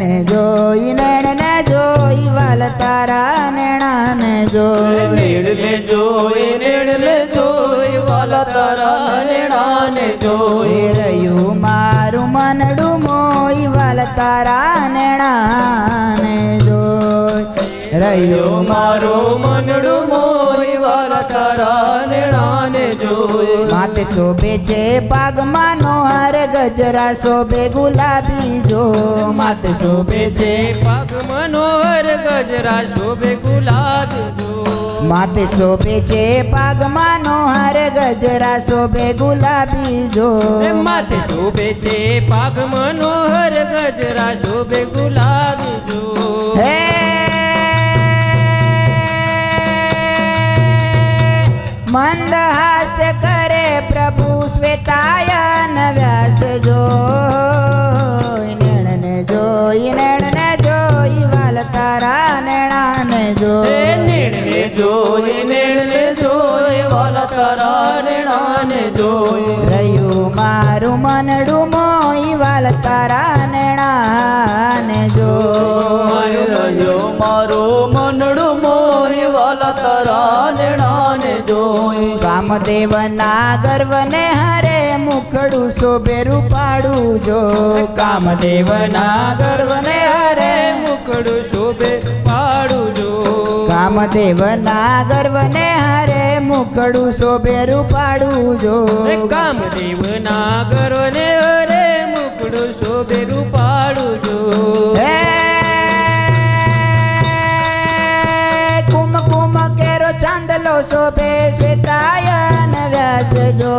નેણને જોઈ નેણને જોઈ વાલ તારા નેણાને જોઈ. નીડલે જોઈ નીડલે જોઈ વાલ તારા નેણાને જોઈ. રહ્યું મારું મનડું મોઈ વાલ તારા નેણાને જોઈ. રહ્યું મારું મનડું જોઈ શોભે છે પાગમાં નો હાર ગજરા શોભે ગુલાબી જો માત શોભે છે. પાગમાં નો હાર ગજરા શોભે ગુલાબ જો માતે શોભે છે પાગમાં નો હાર ગજરા શોભે ગુલાબી જો માત માથે શોભે છે પાગ મનોહર ગજરા શોભે ગુલાબી જો હે મંદ હાસ્ય કરે પ્રભુ શ્વેતાયન વ્યાસ જો નેણને જોઈ નેણને જોઈ વાલ તારા નેણાને જોઈ. નીડલે જોઈ નેણને જોઈ વાલ તારા નેણાને જોઈ. રહ્યું મારું મનડું મોઈ વાલ તારા નેણાને જોઈ. રહ્યું મારું મનડું મોઈ વાલ તારા નેણાને જોઈ કામદેવના ગર્વને હરે મુખડું શોભે રૂપાડું જો. કામદેવના ગર્વને હરે મુખડું શોભે પાડું જો. કામદેવના ગર્વને હરે મુખડું શોભે રૂપાડું જો. એ કામદેવ ના ગર્વને હરે મુખડું શોભે રૂપાડું જો. હે ચાંદલો શોભે શ્વેતાયન વ્યાસ જો.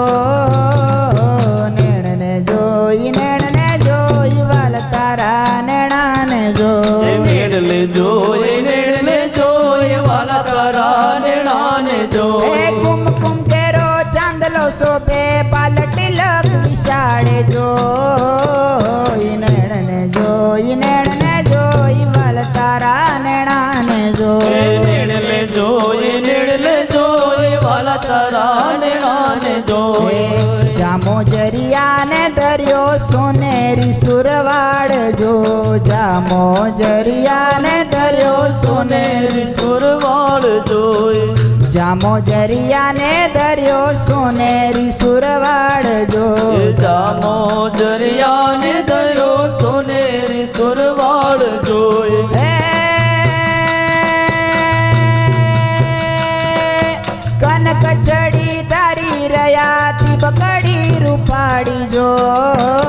નેણને જોઈ નેણને જોઈ વાલ તારા નેણાને જોઈ જોઈ વાલા જોય. જામો જરિયાને દરિયો સોનેરી સુરવાડ જો જામો જરિયાને દરિયો સોનેરી સુરવાડ જોય. જામો જરિયાને દરિયો સોનેરી સુરવાડ જો જામો જરિયાને દરિયો Oh.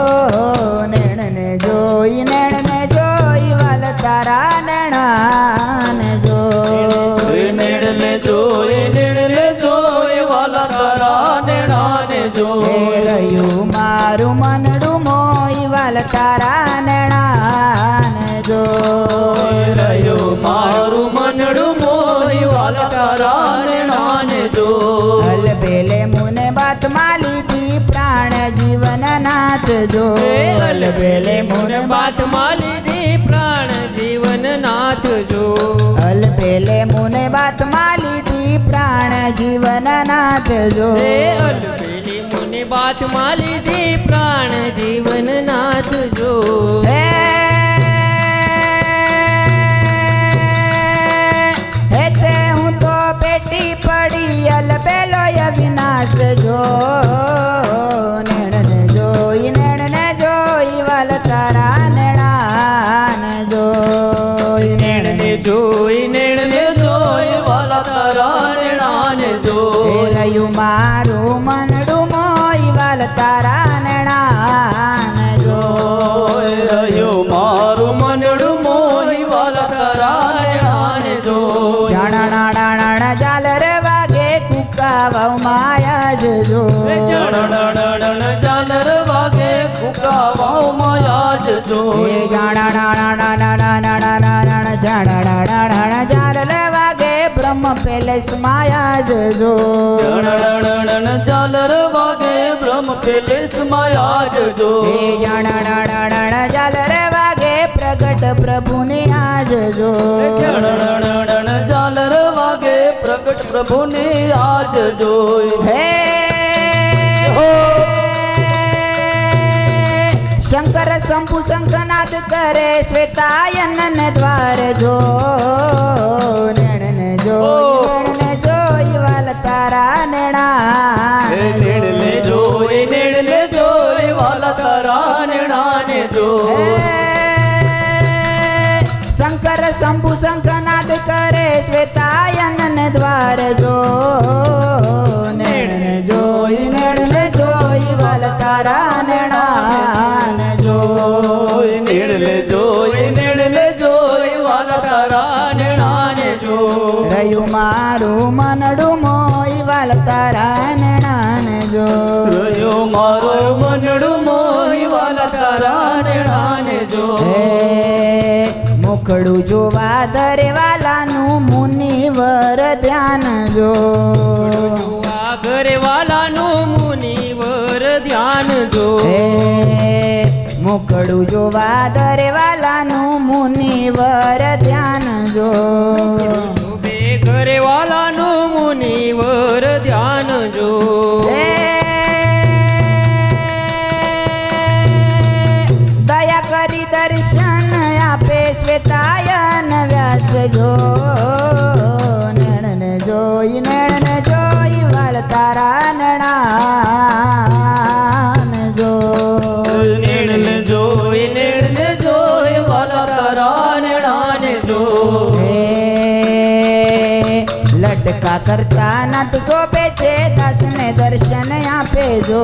જો અલબેલે અલ બેલે મુન બાતમાં લીધી પ્રાણ જીવન નાથ જો. હલ બેલે મુને બાત દી પ્રાણ જીવન નાથ જો. અલ બેલી મુનિ બાતમાં લીધી પ્રાણ જીવન નાથ જો. હે તારા નેણાને જોઈ જોઈ મારું મનડું મોઈ વાલા તારા નેણાને જોઈ જાણા જાલર વાગે કુકા વાવ માયા જજો જણણણણ ઝાલર વાગે ફૂકા વાવ માયા જ હે જોઈ જાણા નાણા બ્રહ્મ પેલેસ માયા જજો. જણણણણ ઝાલર વાગે બ્રહ્મ પેલેસ માયા જજો. હે જાણા જાલર વાગે પ્રગટ પ્રભુની આજજો. જણણણણ ઝાલર વાગે પ્રગટ પ્રભુને આજ જોઈ હે હો. શંકર શંભુ શંખનાથ કરે શ્વેતાયન દ્વાર જો જોઈ વાલ તારા નેણા એ નેણને જોઈ નેણને જોઈ વાલા તારા જોઈ. શંકર શંભુ શંખનાદ કરે શ્વેતાયન ને દ્વાર જો. તારા નેણાને જો રયો મારો મનડું મોય વાલા તારા નેણાને જો મુખડું જોવા દરવાલાનું મુનિવર ધ્યાન જો આ ઘરે વાલાનું મુનિવર ધ્યાન જો મોકડું મુખડું જોવા દરવાલાનું મુનિવર ધ્યાન જો ઘરે વાલાનું મુનિવર ધ્યાન જો. દયા કરી દર્શન આપે શ્વેતાયન વ્યાસ જો. નણ જોઈ નણ જોઈ, વાળ તારા નણાન લટકા કરતા નાથ શોભે છે દાસને દર્શન આપે જો.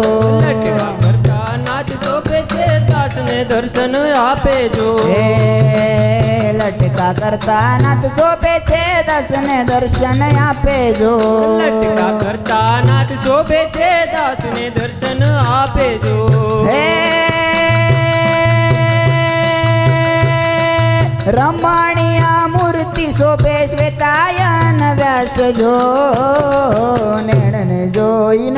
કરતા શોભે છે દાસને દર્શન આપે જો. હે લટકા કરતા નાથ શોભે છે દાસને દર્શન આપે જો. લટકા કરતા નાથ શોભે છે દાસને દર્શન આપે જો. હે રમણીયા મૂર્તિ શોભે શ્વેતાયન વ્યાસ જો નેણને જોઈ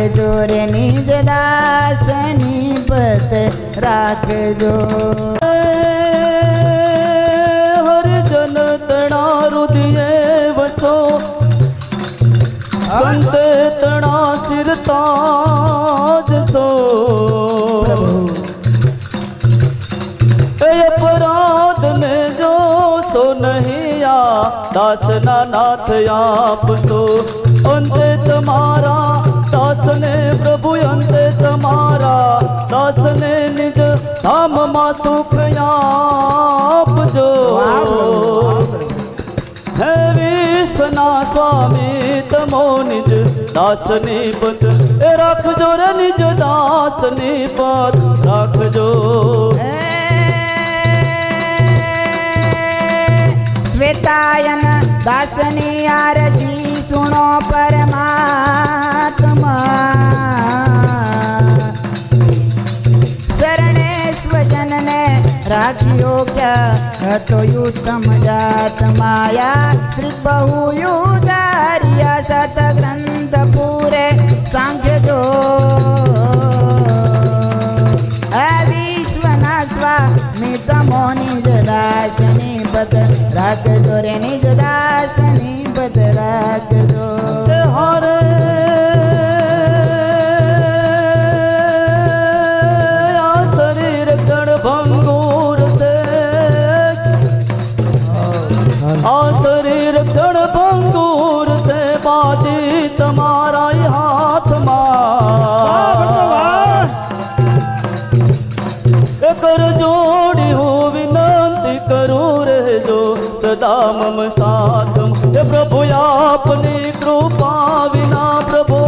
રાખજો નિજ દાસની પત રાખજો. હરજન તણા રુદિયે વસો. સંત તણા સિરતા જસો. અપરાધ ને જો સો નહીં આ દાસના નાથ આપસો અંતે તમારા દાસને પ્રભુ અંતે તમારા, દાસને નિજ ધામમાં સુખ આપજો. હે વિશ્વના સ્વામી, તમો નિજ દાસની પદ, એ રાખજો રે નિજ દાસની પદ, રાખજો. શ્વેતાયન દાસની આરતી, સુણો પરમાત્મા રાખ્યો ક્યાં? હતો યુતમ જાત માયા. શ્રી બહુ યુદારિયા સત ગ્રંથ પૂરે સાંખ્ય જો આ વિશ્વના સ્વામી તમો નિજ દાસની બદ રાખજો રે નિજ દાસની બદ રાખજો હરે સદા મમ સાથ હે પ્રભુ આપની કૃપા વિના પ્રભુ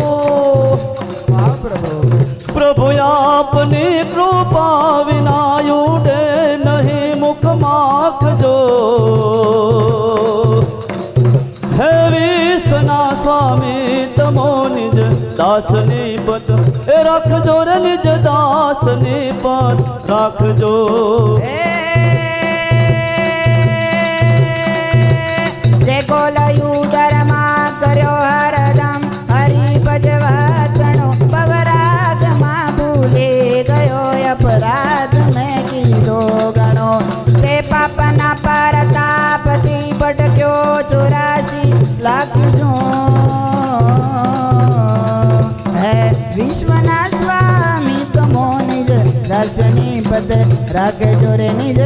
પ્રભુ આપની કૃપા વિના ઉડે નહીં મુખ માખજો હે વિશ્વના સ્વામી તમો નિજ દાસની પત એ રાખજો રે નિજ દાસની પત રાખજો જે વિશ્વના સ્વામી તમો નિજ રસની પદ રાખજો જોરે નિજ